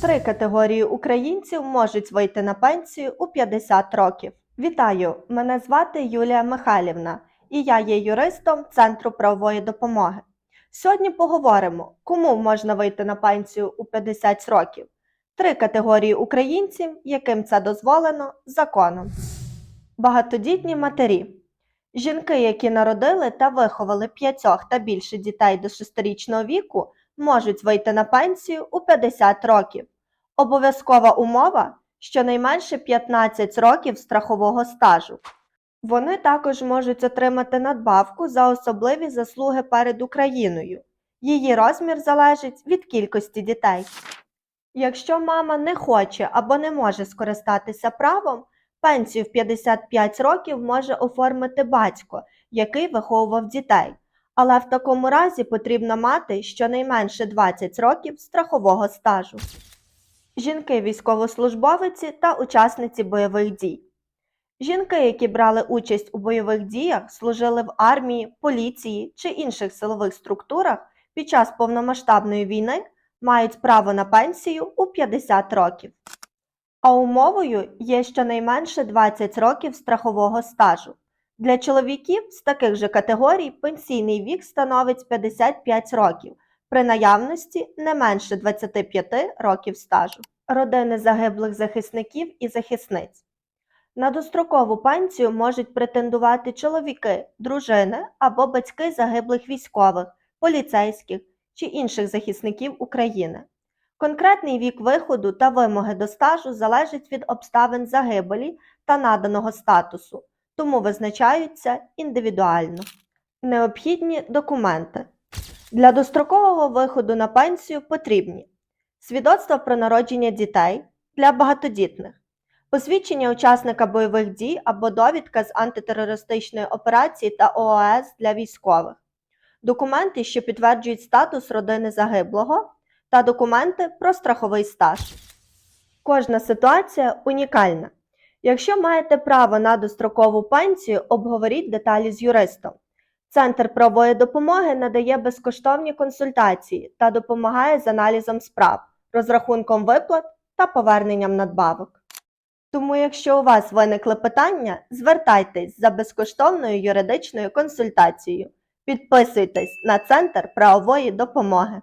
Три категорії українців можуть вийти на пенсію у 50 років. Вітаю! Мене звати Юлія Михайлівна, і я є юристом Центру правової допомоги. Сьогодні поговоримо, кому можна вийти на пенсію у 50 років. Три категорії українців, яким це дозволено законом. Багатодітні матері. Жінки, які народили та виховали п'ятьох та більше дітей до 6-річного віку, можуть вийти на пенсію у 50 років. Обов'язкова умова щонайменше 15 років страхового стажу. Вони також можуть отримати надбавку за особливі заслуги перед Україною. Її розмір залежить від кількості дітей. Якщо мама не хоче або не може скористатися правом, пенсію в 55 років може оформити батько, який виховував дітей. Але в такому разі потрібно мати щонайменше 20 років страхового стажу. Жінки військовослужбовиці та учасниці бойових дій. Жінки, які брали участь у бойових діях, служили в армії, поліції чи інших силових структурах під час повномасштабної війни, мають право на пенсію у 50 років. А умовою є щонайменше 20 років страхового стажу. Для чоловіків з таких же категорій пенсійний вік становить 55 років при наявності не менше 25 років стажу. Родини загиблих захисників і захисниць. На дострокову пенсію можуть претендувати чоловіки, дружини або батьки загиблих військових, поліцейських чи інших захисників України. Конкретний вік виходу та вимоги до стажу залежать від обставин загибелі та наданого статусу, тому визначаються індивідуально. Необхідні документи. Для дострокового виходу на пенсію потрібні свідоцтво про народження дітей для багатодітних, посвідчення учасника бойових дій або довідка з антитерористичної операції та ООС для військових, документи, що підтверджують статус родини загиблого, та документи про страховий стаж. Кожна ситуація унікальна. Якщо маєте право на дострокову пенсію, обговоріть деталі з юристом. Центр правової допомоги надає безкоштовні консультації та допомагає з аналізом справ, розрахунком виплат та поверненням надбавок. Тому, якщо у вас виникли питання, звертайтесь за безкоштовною юридичною консультацією. Підписуйтесь на Центр правової допомоги.